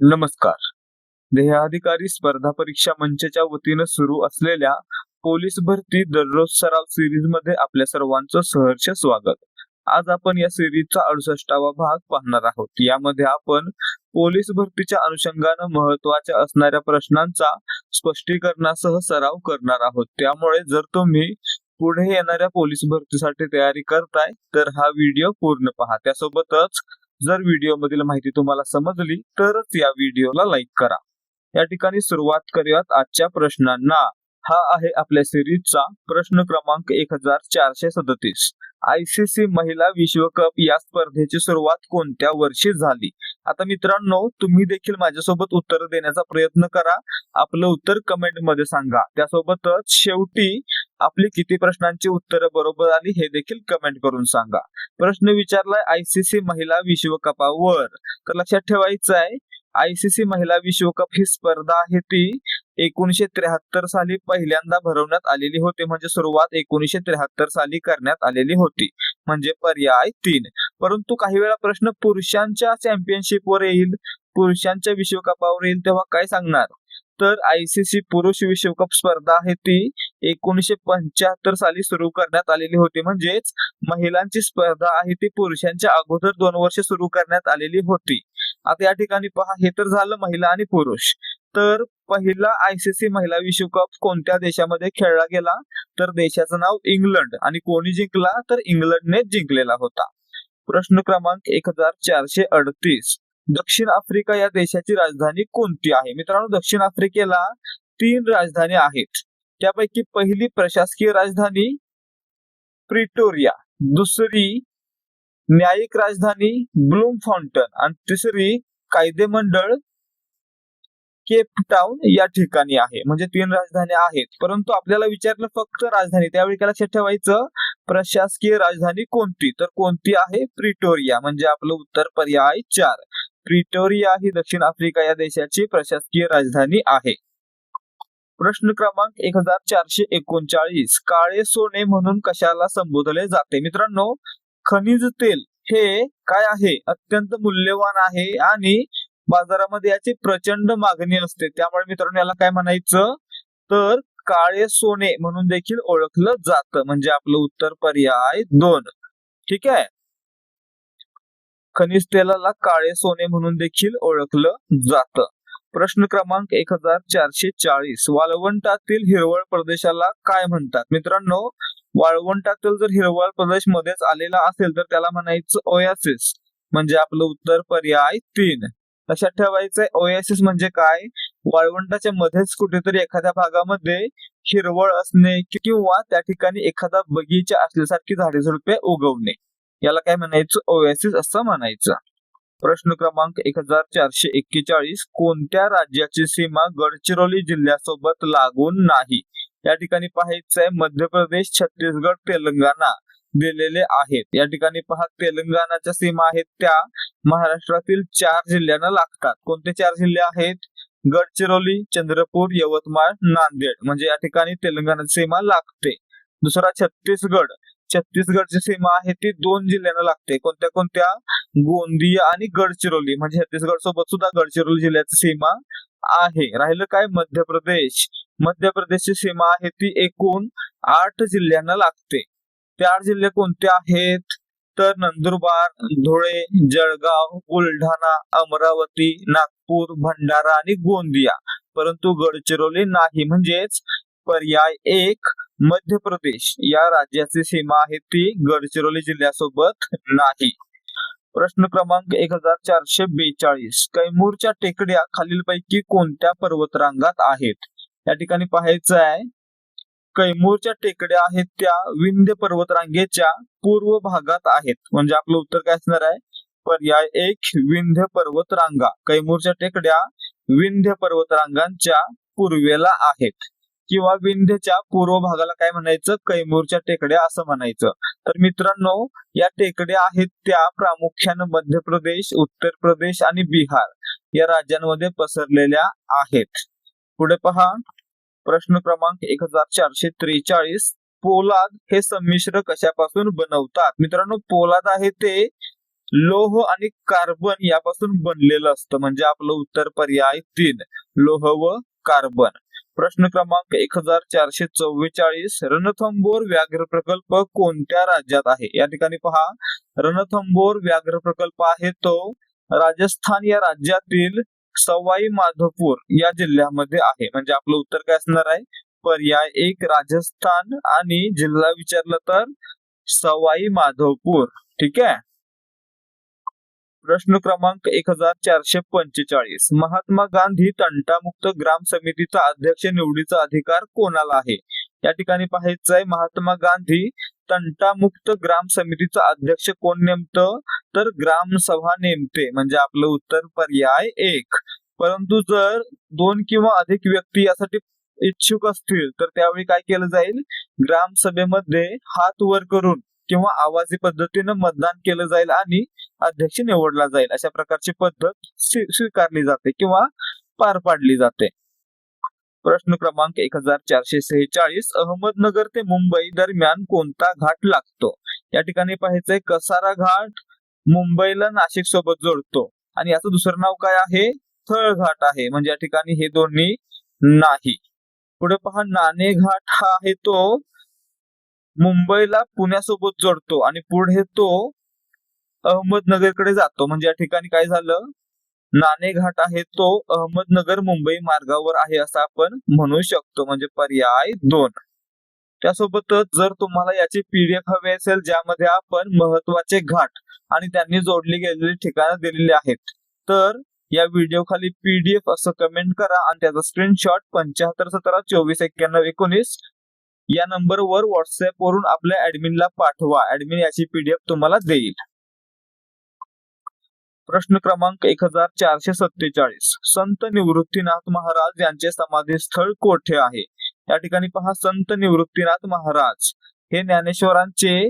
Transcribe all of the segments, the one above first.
नमस्कार. देहाधिकारी स्पर्धा परीक्षा मंचच्या वतीनं सुरू असलेल्या पोलीस भरती दररोज सराव सिरीजमध्ये आपल्या सर्वांचं सहर्ष स्वागत. आज आपण या सिरीजचा अडुसष्टावा भाग पाहणार आहोत. यामध्ये आपण पोलीस भरतीच्या अनुषंगानं महत्त्वाच्या असणाऱ्या प्रश्नांचा स्पष्टीकरणासह सराव करणार आहोत. त्यामुळे जर तुम्ही पुढे येणाऱ्या पोलीस भरतीसाठी तयारी करताय तर हा व्हिडिओ पूर्ण पहा. त्यासोबतच जर व्हिडिओमधील माहिती तुम्हाला समजली तरच या व्हिडिओला लाईक करा. या ठिकाणी सुरुवात करूयात आजच्या प्रश्नांना. हा आहे आपल्या सिरीजचा प्रश्न क्रमांक एक हजार चारशे सदतीस. आयसीसी महिला विश्वकप या स्पर्धेची सुरुवात कोणत्या वर्षी झाली? आता मित्रांनो तुम्ही देखील माझ्यासोबत उत्तर देण्याचा प्रयत्न करा. आपलं उत्तर कमेंटमध्ये सांगा. त्यासोबतच शेवटी आपली किती प्रश्नांची उत्तरं बरोबर आली हे देखील कमेंट करून सांगा. प्रश्न विचारलाय आयसीसी महिला विश्वकपावर. तर लक्षात ठेवायचं आहे आयसीसी महिला विश्वकप ही स्पर्धा आहे ती एकोणीशे त्र्याहत्तर साली पहिल्यांदा भरवण्यात आलेली होती. म्हणजे सुरुवात एकोणीशे त्र्याहत्तर साली करण्यात आलेली होती. म्हणजे पर्याय तीन. परंतु काही वेळा प्रश्न पुरुषांच्या चॅम्पियनशिपवर येईल पुरुषांच्या विश्वकपावर येईल तेव्हा काय सांगणार? तर आयसीसी पुरुष विश्वकप स्पर्धा आहे ती एकोणीशे पंच्याहत्तर साली सुरू करण्यात आलेली होती. म्हणजेच महिलांची स्पर्धा आहे ती पुरुषांच्या अगोदर दोन वर्ष सुरू करण्यात आलेली होती. आता या ठिकाणी पहा हे तर झालं महिला आणि पुरुष. तर पहिला आयसीसी महिला विश्वकप कोणत्या देशामध्ये खेळला गेला? तर देशाचं नाव इंग्लंड. आणि कोणी जिंकला? तर इंग्लंडने जिंकलेला होता. प्रश्न क्रमांक एक हजार चारशे अडतीस. दक्षिण आफ्रिका या देशाची राजधानी कोणती आहे? मित्रांनो दक्षिण आफ्रिकेला तीन राजधानी आहेत. त्यापैकी पहिली प्रशासकीय राजधानी प्रिटोरिया दुसरी न्यायिक राजधानी ब्लूम फाउंटन आणि तिसरी कायदेमंडळ केप टाउन या ठिकाणी आहे. म्हणजे तीन राजधानी आहेत परंतु आपल्याला विचारलं फक्त राजधानी. त्यावेळी काय लक्षात ठेवायचं प्रशासकीय राजधानी कोणती? तर कोणती आहे? प्रिटोरिया. म्हणजे आपलं उत्तर पर्याय चार. प्रिटोरिया ही दक्षिण आफ्रिका या देशाची प्रशासकीय राजधानी आहे. प्रश्न क्रमांक एक हजार चारशे एकोणचाळीस. काळे सोने म्हणून कशाला संबोधले जाते? मित्रांनो खनिज तेल हे काय आहे? अत्यंत मूल्यवान आहे आणि बाजारामध्ये याची प्रचंड मागणी असते. त्यामुळे मित्रांनो याला काय म्हणायचं? तर काळे सोने म्हणून देखील ओळखलं जातं. म्हणजे आपलं उत्तर पर्याय दोन. ठीक आहे? खनिज तेलाला काळे सोने म्हणून देखील ओळखलं जातं. प्रश्न क्रमांक एक हजार चारशे चाळीस. वाळवंटातील हिरवळ प्रदेशाला काय म्हणतात? मित्रांनो वाळवंटातील जर हिरवळ प्रदेश मध्येच आलेला असेल तर त्याला म्हणायचं ओयासिस. म्हणजे आपलं उत्तर पर्याय तीन. लक्षात ठेवायचंय ओयासिस म्हणजे काय? वाळवंटाच्या मध्येच कुठेतरी एखाद्या भागामध्ये हिरवळ असणे किंवा त्या ठिकाणी एखादा बगीचा असल्यासारखी झाडे झुडपे उगवणे. याला काय म्हणायचं? ओएसिस असं म्हणायचं. प्रश्न क्रमांक एक हजार चारशे एक्केचाळीस. कोणत्या राज्याची सीमा गडचिरोली जिल्ह्यासोबत लागून नाही? या ठिकाणी पाहायचंय मध्य प्रदेश छत्तीसगड तेलंगणा. दिलेले आहेत. या ठिकाणी पहा तेलंगणाच्या सीमा आहेत त्या. महाराष्ट्रातील चार जिल्ह्यांना लागतात. कोणते चार जिल्हे आहेत? गडचिरोली चंद्रपूर यवतमाळ नांदेड. म्हणजे या ठिकाणी तेलंगणाची सीमा लागते. दुसरा छत्तीसगड. छत्तीसगडची सीमा आहे ती दोन जिल्ह्यांना लागते. कोणत्या कोणत्या? गोंदिया आणि गडचिरोली. म्हणजे छत्तीसगड सोबत सुद्धा गडचिरोली जिल्ह्याची सीमा आहे. राहिलं काय? मध्य प्रदेश. मध्य प्रदेशची सीमा आहे ती एकूण आठ जिल्ह्यांना लागते. चार जिल्हे कोणते आहेत? तर नंदुरबार धुळे जळगाव बुलढाणा अमरावती नागपूर भंडारा आणि गोंदिया. परंतु गडचिरोली नाही. म्हणजेच पर्याय एक मध्य प्रदेश. या राज्याची सीमा आहे ती गडचिरोली जिल्ह्यासोबत नाही. प्रश्न क्रमांक एक हजार चारशे बेचाळीस. कैमूरच्या टेकड्या खालीलपैकी कोणत्या पर्वतरांगात आहेत? या ठिकाणी पाहायचं आहे. कैमूरच्या टेकड्या आहेत त्या विंध्य पर्वतरांगेच्या पूर्व भागात आहेत. म्हणजे आपलं उत्तर काय असणार आहे? पर्याय एक विंध्य पर्वतरांगा. कैमूरच्या टेकड्या विंध्य पर्वतरांगांच्या पूर्वेला आहेत. किंवा विंध्यच्या पूर्व भागाला काय म्हणायचं? कैमूरच्या टेकड्या असं म्हणायचं. तर मित्रांनो या टेकड्या आहेत त्या प्रामुख्यानं मध्य प्रदेश उत्तर प्रदेश आणि बिहार या राज्यांमध्ये पसरलेल्या आहेत. पुढे पहा. प्रश्न क्रमांक एक हजार चारशे त्रेचाळीस. पोलाद हे संमिश्र कशापासून बनवतात? मित्रांनो पोलाद आहे ते लोह आणि कार्बन यापासून बनलेलं असतं. म्हणजे आपलं उत्तर पर्याय तीन लोह व कार्बन. प्रश्न क्रमांक एक हजार चारशे चव्वेचाळीस. रणथंबोर व्याघ्र प्रकल्प कोणत्या राज्यात आहे? या ठिकाणी पहा. रणथंबोर व्याघ्र प्रकल्प आहे तो राजस्थान या राज्यातील सवाई माधोपूर या जिल्ह्यामध्ये आहे. म्हणजे आपलं उत्तर काय असणार आहे? पर्याय एक राजस्थान आणि जिल्हा विचारलं तर सवाई माधवपूर. ठीक आहे? प्रश्न क्रमांक एक हजार चारशे पंचेचाळीस. महात्मा गांधी तंटामुक्त ग्राम समितीचा अध्यक्ष निवडीचा अधिकार कोणाला आहे? या ठिकाणी पाहायचं आहे महात्मा गांधी तंटामुक्त ग्राम समितीचा अध्यक्ष कोण नेमतं? तर ग्रामसभा नेमते म्हणजे आपलं उत्तर पर्याय एक. परंतु जर दोन किंवा अधिक व्यक्ती यासाठी इच्छुक असतील तर त्यावेळी काय केलं जाईल? ग्रामसभेमध्ये हात वर करून किंवा आवाजी पद्धतीनं मतदान केलं जाईल आणि अध्यक्ष निवडला जाईल. अशा प्रकारची पद्धत स्वीकारली जाते किंवा पार पाडली जाते. प्रश्न क्रमांक एक हजार चारशे सेहेचाळीस अहमदनगर ते मुंबई दरम्यान कोणता घाट लागतो? या ठिकाणी पाहायचंय कसारा घाट मुंबईला नाशिक सोबत जोडतो. आणि याचं दुसरं नाव काय आहे? थळ घाट आहे. म्हणजे या ठिकाणी हे दोन्ही नाही. पुढे पहा नाणे घाट हा आहे तो मुंबईला पुण्यासोबत जोडतो. आणि पुढे तो अहमदनगरकडे जातो. म्हणजे या ठिकाणी काय झालं? नाणे घाट आहे तो अहमदनगर मुंबई मार्गावर आहे असं आपण म्हणू शकतो म्हणजे पर्याय दोन. त्यासोबतच जर तुम्हाला याची पीडीएफ हवी असेल ज्यामध्ये आपण महत्त्वाचे घाट आणि त्यांनी जोडली गेलेली ठिकाणं दिलेली आहेत तर या व्हिडिओ खाली पीडीएफ असं कमेंट करा आणि त्याचा स्क्रीनशॉट पंच्याहत्तर सतरा चोवीस एक्क्याण्णव एकोणीस या नंबरवर व्हॉट्सअप वरून आपल्या ऍडमिनला पाठवा. ऍडमिन याची पीडीएफ तुम्हाला देईल. प्रश्न क्रमांक एक हजार चारशे सत्तेचाळीस. संत निवृत्तीनाथ महाराज यांचे समाधी स्थळ कोठे आहे? या ठिकाणी पहा संत निवृत्तीनाथ महाराज हे ज्ञानेश्वरांचे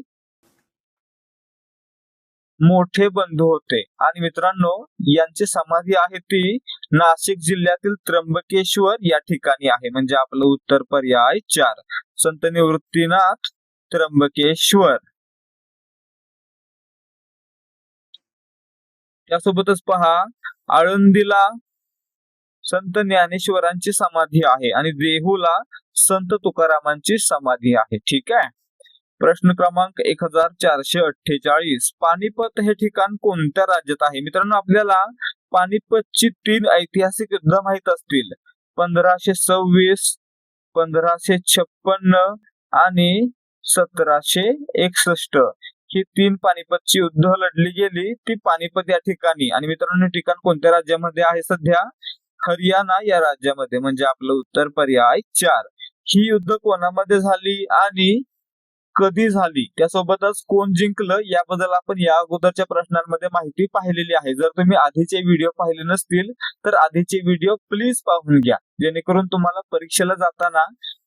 मोठे बंधू होते. आणि मित्रांनो यांची समाधी आहे ती नाशिक जिल्ह्यातील त्र्यंबकेश्वर या ठिकाणी आहे. म्हणजे आपलं उत्तर पर्याय चार. संत निवृत्तीनाथ त्र्यंबकेश्वर. त्यासोबतच पहा आळंदीला संत ज्ञानेश्वरांची समाधी आहे आणि देहूला संत तुकारामांची समाधी आहे. ठीक आहे? प्रश्न क्रमांक एक हजार चारशे अठ्ठेचाळीस. पानिपत हे ठिकाण कोणत्या राज्यात आहे? मित्रांनो आपल्याला पानिपतची तीन ऐतिहासिक युद्ध माहीत असतील. पंधराशे सव्वीस पंधराशे छप्पन्न आणि सतराशे एकसष्ट. ही तीन पानिपतची युद्ध लढली गेली ती पानिपत या ठिकाणी. आणि मित्रांनो हे ठिकाण कोणत्या राज्यामध्ये आहे सध्या? हरियाणा या राज्यामध्ये म्हणजे आपलं उत्तर पर्याय चार. ही युद्ध कोणामध्ये झाली आणि कधी झाली? त्यासोबतच कोण जिंकलं? याबद्दल आपण या अगोदरच्या प्रश्नांमध्ये माहिती पाहिलेली आहे. जर तुम्ही आधीचे व्हिडिओ पाहिले नसतील तर आधीचे व्हिडिओ प्लीज पाहून घ्या. जेणेकरून तुम्हाला परीक्षेला जाताना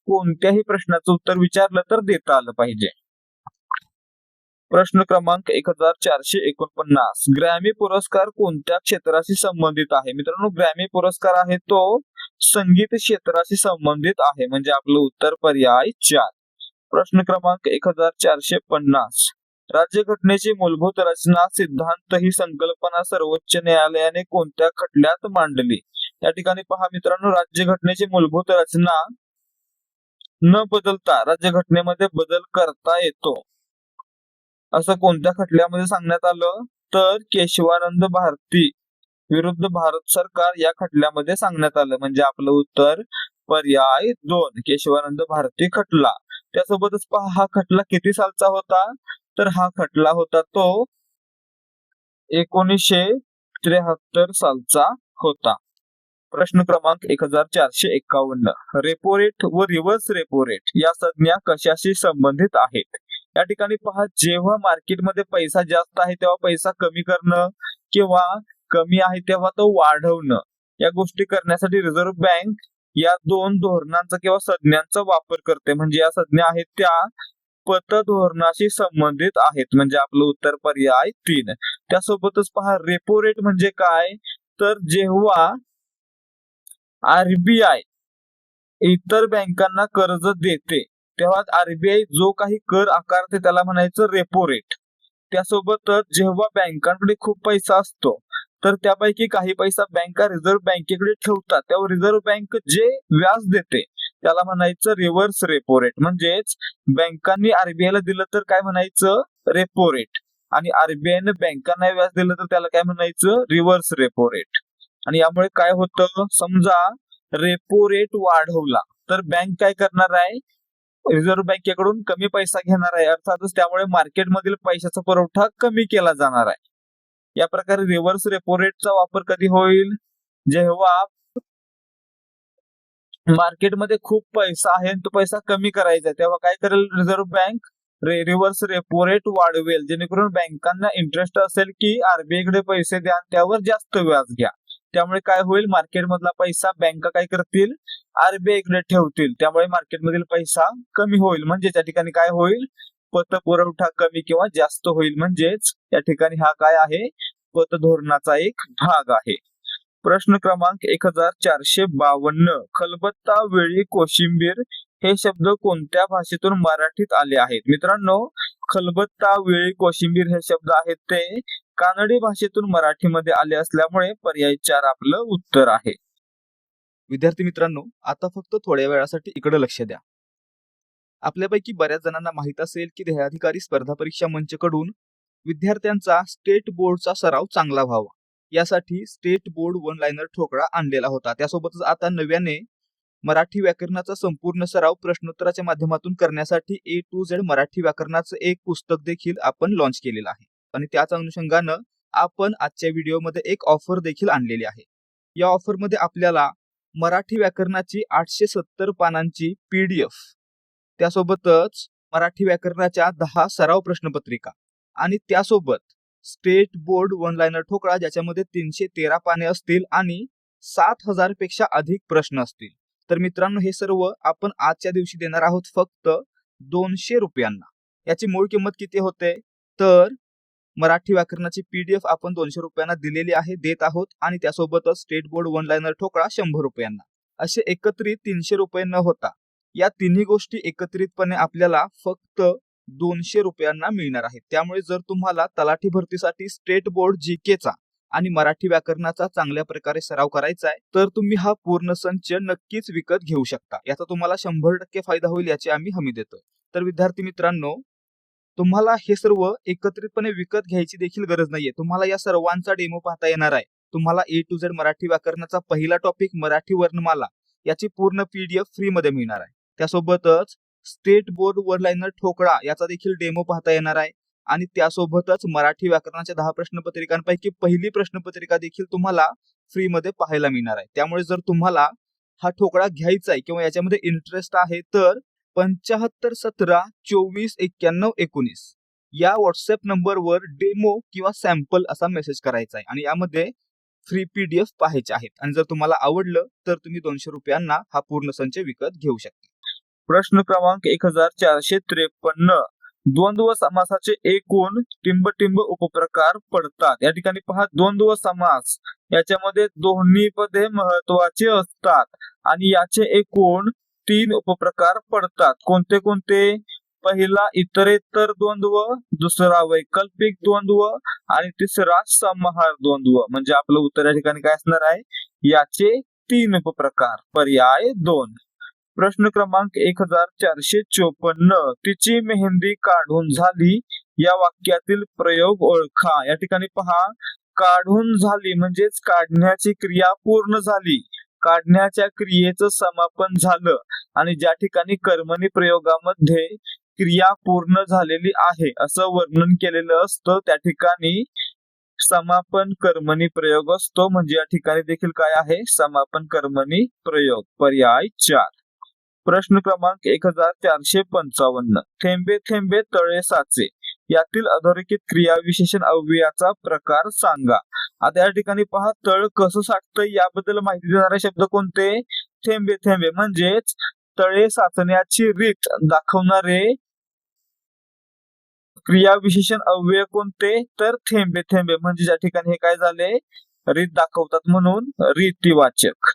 कोणत्याही प्रश्नाचं उत्तर विचारलं तर देता आलं पाहिजे. प्रश्न क्रमांक एक हजार चारशे एकोणपन्नास. ग्रॅमी पुरस्कार कोणत्या क्षेत्राशी संबंधित आहे? मित्रांनो ग्रॅमी पुरस्कार आहे तो संगीत क्षेत्राशी संबंधित आहे म्हणजे आपलं उत्तर पर्याय चार. प्रश्न क्रमांक एक हजार चारशे पन्नास. राज्यघटनेची मूलभूत रचना सिद्धांत ही संकल्पना सर्वोच्च न्यायालयाने कोणत्या खटल्यात मांडली? या ठिकाणी पहा मित्रांनो राज्यघटनेची मूलभूत रचना न बदलता राज्यघटनेमध्ये बदल करता येतो. असं कोणत्या खटल्यामध्ये सांगण्यात आलं? तर केशवानंद भारती विरुद्ध भारत सरकार या खटल्यामध्ये सांगण्यात आलं. म्हणजे आपलं उत्तर पर्याय दोन केशवानंद भारती खटला. त्यासोबतच पहा हा खटला किती सालचा होता? तर हा खटला होता तो एकोणीसशे त्र्याहत्तर सालचा होता. प्रश्न क्रमांक एक हजार चारशे एकावन्न. रेपो रेट व रिव्हर्स रेपो रेट या संज्ञा कशाशी संबंधित आहेत? या ठिकाणी पहा जेव्हा मार्केटमध्ये पैसा जास्त आहे तेव्हा पैसा कमी करणं किंवा कमी आहे तेव्हा तो वाढवणं. या गोष्टी करण्यासाठी रिझर्व्ह बँक या दोन धोरणांचा किंवा संज्ञांचा वापर करते. म्हणजे या संज्ञा आहेत त्या पतधोरणाशी संबंधित आहेत. म्हणजे आपलं उत्तर पर्याय तीन. त्यासोबतच पहा रेपो रेट म्हणजे काय? तर जेव्हा आरबीआय इतर बँकांना कर्ज देते तेव्हा आरबीआय जो काही कर आकारते त्याला म्हणायचं रेपो रेट त्यासोबतच जेव्हा बँकांकडे खूप पैसा असतो तर त्यापैकी काही पैसा बँका रिझर्व्ह बँकेकडे ठेवतात. तेव्हा रिझर्व्ह बँक जे व्याज देते त्याला म्हणायचं रिव्हर्स रेपो रेट म्हणजेच बँकांनी आरबीआय ला दिलं तर काय म्हणायचं? रेपो रेट आणि आरबीआयने बँकांना व्याज दिलं तर त्याला काय म्हणायचं? रिव्हर्स रेपो रेट आणि यामुळे काय होतं? समजा रेपो रेट वाढवला तर बँक काय करणार आहे? रिझर्व्ह बँकेकडून कमी पैसा घेणार आहे. अर्थातच त्यामुळे मार्केटमधील पैशाचा पुरवठा कमी केला जाणार आहे. या प्रकारे रिव्हर्स रेपो रेटचा वापर कधी होईल? जेव्हा मार्केटमध्ये खूप पैसा आहे आणि तो पैसा कमी करायचा आहे तेव्हा काय करेल reserve bank? Reverse repo rate वाढवेल. जेणेकरून बँकांना इंटरेस्ट असेल की आरबीआयकडे पैसे द्या त्यावर जास्त व्याज घ्या. त्यामुळे काय होईल? मार्केटमधला पैसा बँका काय करतील? आरबीआयकडे ठेवतील. त्यामुळे मार्केटमधील पैसा कमी होईल. म्हणजे त्या ठिकाणी काय होईल? पतपुरवठा कमी किंवा जास्त होईल. म्हणजेच या ठिकाणी हा काय आहे? पतधोरणाचा एक भाग आहे. प्रश्न क्रमांक एक हजार चारशे बावन्न. खलबत्ता वेळी कोशिंबीर हे शब्द कोणत्या भाषेतून मराठीत आले आहेत? मित्रांनो खलबत्ता वेळी कोशिंबीर हे शब्द आहेत ते कानडी भाषेतून मराठीमध्ये आले असल्यामुळे पर्याय चार आपलं उत्तर आहे. विद्यार्थी मित्रांनो आता फक्त थोड्या वेळासाठी इकडे लक्ष द्या. आपल्यापैकी बऱ्याच जणांना माहीत असेल की देहाधिकारी स्पर्धा परीक्षा मंचकडून विद्यार्थ्यांचा स्टेट बोर्डचा सराव चांगला व्हावा. यासाठी स्टेट बोर्ड वन लाईनर ठोकळा आणलेला होता. त्यासोबतच आता नव्याने मराठी व्याकरणाचा संपूर्ण सराव प्रश्नोत्तराच्या माध्यमातून करण्यासाठी ए टू झेड मराठी व्याकरणाचं एक पुस्तक देखील आपण लॉन्च केलेलं आहे. आणि त्याच अनुषंगानं आपण आजच्या व्हिडिओमध्ये एक ऑफर देखील आणलेली आहे. या ऑफरमध्ये आपल्याला मराठी व्याकरणाची आठशे सत्तर पानांची पीडीएफ त्यासोबतच मराठी व्याकरणाच्या दहा सराव प्रश्नपत्रिका आणि त्यासोबत स्टेट बोर्ड वन लाईनर ठोकळा ज्याच्यामध्ये तीनशे तेरा पाने असतील आणि सात हजारपेक्षा अधिक प्रश्न असतील. तर मित्रांनो हे सर्व आपण आजच्या दिवशी देणार आहोत फक्त दोनशे रुपयांना. याची मूळ किंमत किती होते? तर मराठी व्याकरणाची पीडीएफ आपण दोनशे रुपयांना दिलेली आहे देत आहोत आणि त्यासोबतच स्टेट बोर्ड वन लाईनर ठोकळा शंभर रुपयांना. असे एकत्रित तीनशे रुपये न होता या तिन्ही गोष्टी एकत्रितपणे आपल्याला फक्त दोनशे रुपयांना मिळणार आहेत. त्यामुळे जर तुम्हाला तलाठी भरतीसाठी स्टेट बोर्ड जीकेचा आणि मराठी व्याकरणाचा चांगल्या प्रकारे सराव करायचा आहे तर तुम्ही हा पूर्ण संच नक्कीच विकत घेऊ शकता. याचा तुम्हाला शंभर टक्के फायदा होईल याची आम्ही हमी देतो तर विद्यार्थी मित्रांनो तुम्हाला हे सर्व एकत्रितपणे विकत घ्यायची देखील गरज नाहीये. तुम्हाला या सर्वांचा डेमो पाहता येणार आहे. तुम्हाला ए टू झेड मराठी व्याकरणाचा पहिला टॉपिक मराठी वर्णमाला याची पूर्ण पीडीएफ फ्री मध्ये मिळणार आहे. त्यासोबतच स्टेट बोर्ड वर लाईनर ठोकळा याचा देखील डेमो पाहता येणार आहे. आणि त्यासोबतच मराठी व्याकरणाच्या दहा प्रश्नपत्रिकांपैकी पहिली प्रश्नपत्रिका देखील तुम्हाला फ्री मध्ये पाहायला मिळणार आहे. त्यामुळे जर तुम्हाला हा ठोकळा घ्यायचा आहे किंवा याच्यामध्ये इंटरेस्ट आहे तर पंचाहत्तर सतरा चोवीस एक्क्याण्णव एकोणीस. या व्हॉट्सअप नंबरवर डेमो किंवा सॅम्पल असा मेसेज करायचा आहे. आणि यामध्ये फ्री पीडीएफ पाहायचे आहेत. आणि जर तुम्हाला आवडलं तर तुम्ही दोनशे रुपयांना हा पूर्ण संच विकत घेऊ शकता. प्रश्न क्रमांक एक हजार चारशे त्रेपन्न. द्वंद्व समासाचे एकूण टिंबटिंब उपप्रकार पडतात. या ठिकाणी पहा द्वंद्व समास. याच्यामध्ये दोन्ही पदे महत्त्वाचे असतात. आणि याचे एकूण तीन उपप्रकार पडतात. कोणते कोणते? पहिला इतरेतर द्वंद्व दुसरा वैकल्पिक द्वंद्व आणि तिसरा समाहार द्वंद्व. म्हणजे आपलं उत्तर या ठिकाणी काय असणार आहे? याचे तीन उपप्रकार. पर्याय दोन. प्रश्न क्रमांक एक हजार चारशे चोपन्न तिची मेहंदी काढून झाली. या वाक्यातील प्रयोग ओळखा. या ठिकाणी पहा. काढून झाली म्हणजेच काढण्याची क्रिया पूर्ण झाली. काढण्याच्या क्रियेचं समापन झालं आणि ज्या ठिकाणी कर्मणी प्रयोगामध्ये क्रिया पूर्ण झालेली आहे असं वर्णन केलेलं असतं त्या ठिकाणी समापन कर्मणी प्रयोग असतो. म्हणजे या ठिकाणी देखील काय आहे? समापन कर्मणी प्रयोग. पर्याय चार. प्रश्न क्रमांक एक हजार चारशे पंचावन्न. थेंबे थेंबे तळे साचे. यातील अधोरेखित क्रियाविशेषण अव्ययाचा प्रकार सांगा. आता या ठिकाणी पहा तळ कसं साठतं याबद्दल माहिती देणारे शब्द कोणते? थेंबे थेंबे. म्हणजेच तळे साचण्याची रीत दाखवणारे क्रियाविशेषण अव्यय कोणते? तर थेंबे थेंबे. म्हणजे ज्या ठिकाणी हे काय झाले? रीत दाखवतात म्हणून रीतिवाचक.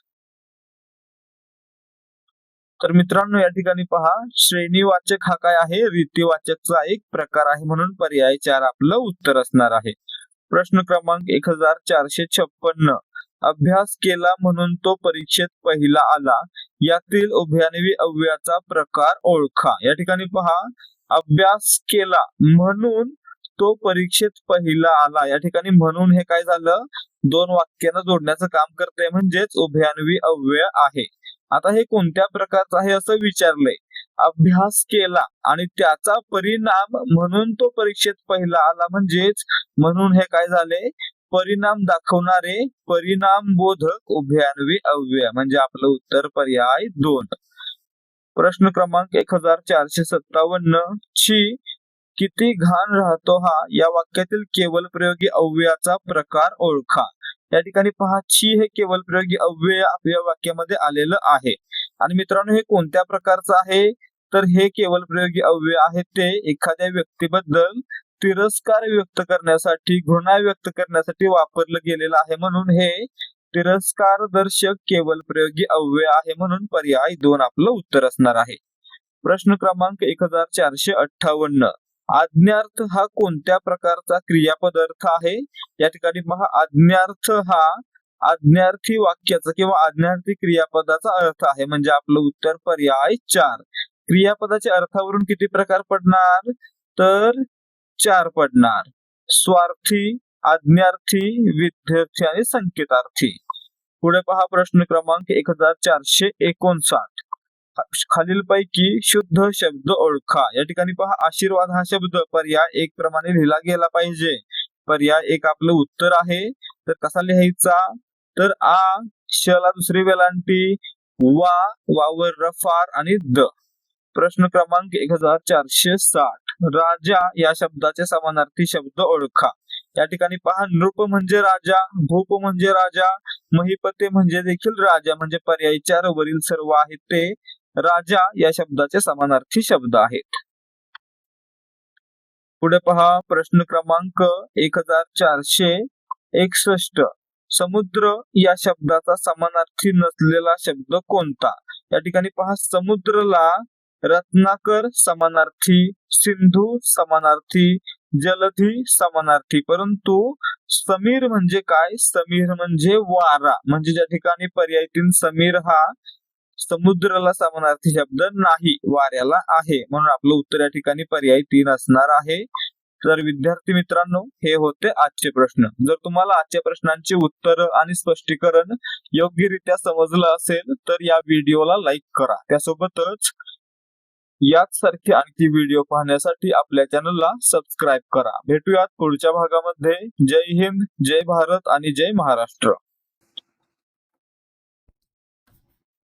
तर मित्रांनो या ठिकाणी पहा श्रेणीवाचक हा काय आहे? रीतीवाचकचा एक प्रकार आहे म्हणून पर्याय चार आपलं उत्तर असणार आहे. प्रश्न क्रमांक एक हजार चारशे छप्पन्न. अभ्यास केला म्हणून तो परीक्षेत पहिला आला. यातील उभ्यानवी अव्ययाचा प्रकार ओळखा. या ठिकाणी पहा अभ्यास केला म्हणून तो परीक्षेत पहिला आला. या ठिकाणी म्हणून हे काय झालं? दोन वाक्यांना जोडण्याचं काम करते म्हणजेच उभयान्वी अव्यय आहे. आता हे कोणत्या प्रकारचं आहे असं विचारलंय. अभ्यास केला आणि त्याचा परिणाम म्हणून तो परीक्षेत पहिला आला. म्हणजेच म्हणून हे काय झाले? परिणाम दाखवणारे परिणाम बोधक उभ्यान्वी अव्यय. म्हणजे आपलं उत्तर पर्याय दोन. प्रश्न क्रमांक एक हजार चारशे सत्तावन्न ची किती घाण राहतो हा? या वाक्यातील केवल प्रयोगी अव्ययाचा प्रकार ओळखा. या ठिकाणी पहा ची हे केवल प्रयोगी अव्यय आपल्या वाक्यामध्ये आलेलं आहे. आणि मित्रांनो हे कोणत्या प्रकारचं आहे? तर हे केवल प्रयोगी अव्यय आहे. ते एखाद्या व्यक्तीबद्दल तिरस्कार व्यक्त करण्यासाठी घृणा व्यक्त करण्यासाठी वापरलं गेलेलं आहे. म्हणून हे तिरस्कार दर्शक केवल प्रयोगी अव्यय आहे. म्हणून पर्याय दोन आपलं उत्तर असणार आहे. प्रश्न क्रमांक एक हजार चारशे अठ्ठावन्न. आज्ञार्थ हा कोणत्या प्रकारचा क्रियापदार्थ आहे? या ठिकाणी पहा आज्ञार्थ हा आज्ञार्थी वाक्याचा किंवा आज्ञार्थी क्रियापदाचा अर्थ आहे. म्हणजे आपलं उत्तर पर्याय चार. क्रियापदाच्या अर्थावरून किती प्रकार पडणार? तर चार पडणार. स्वार्थी आज्ञार्थी विद्यार्थी आणि संकेतार्थी. पुढे पहा प्रश्न क्रमांक एक हजार चारशे एकोणसाठ. खालीलपैकी शुद्ध शब्द ओळखा. या ठिकाणी पहा आशीर्वाद हा शब्द पर्याय एक प्रमाणे लिहिला गेला पाहिजे. पर्याय एक आपलं उत्तर आहे. तर कसा लिहायचा? तर आ शला दुसरी वेलांटी वा वावर रफार आणि द. प्रश्न क्रमांक एक हजार चारशे साठ. राजा या शब्दाचे समानार्थी शब्द ओळखा. या ठिकाणी पहा नृप म्हणजे राजा भूप म्हणजे राजा महिपते म्हणजे देखील राजा. म्हणजे पर्याय चार वरील सर्व आहेत ते. राजा या शब्दाचे समानार्थी शब्द आहेत. पुढे पहा प्रश्न क्रमांक एक हजार चारशे एकसष्ट. समुद्र या शब्दाचा समानार्थी नसलेला शब्द कोणता? या ठिकाणी पहा समुद्रला रत्नाकर समानार्थी सिंधू समानार्थी जलधी समानार्थी. परंतु समीर म्हणजे काय? समीर म्हणजे वारा. म्हणजे ज्या ठिकाणी पर्याय तीन समीर हा समुद्राला समानार्थी शब्द नाही वाऱ्याला आहे. म्हणून आपलं उत्तर या ठिकाणी पर्याय तीन असणार आहे. तर विद्यार्थी मित्रांनो हे होते आजचे प्रश्न. जर तुम्हाला आजच्या प्रश्नांची उत्तर आणि स्पष्टीकरण योग्यरित्या समजलं असेल तर या व्हिडिओला लाईक करा. त्यासोबतच याच सारखे आणखी व्हिडिओ पाहण्यासाठी आपल्या चॅनलला सबस्क्राईब करा. भेटूयात पुढच्या भागामध्ये. जय हिंद जय भारत आणि जय महाराष्ट्र.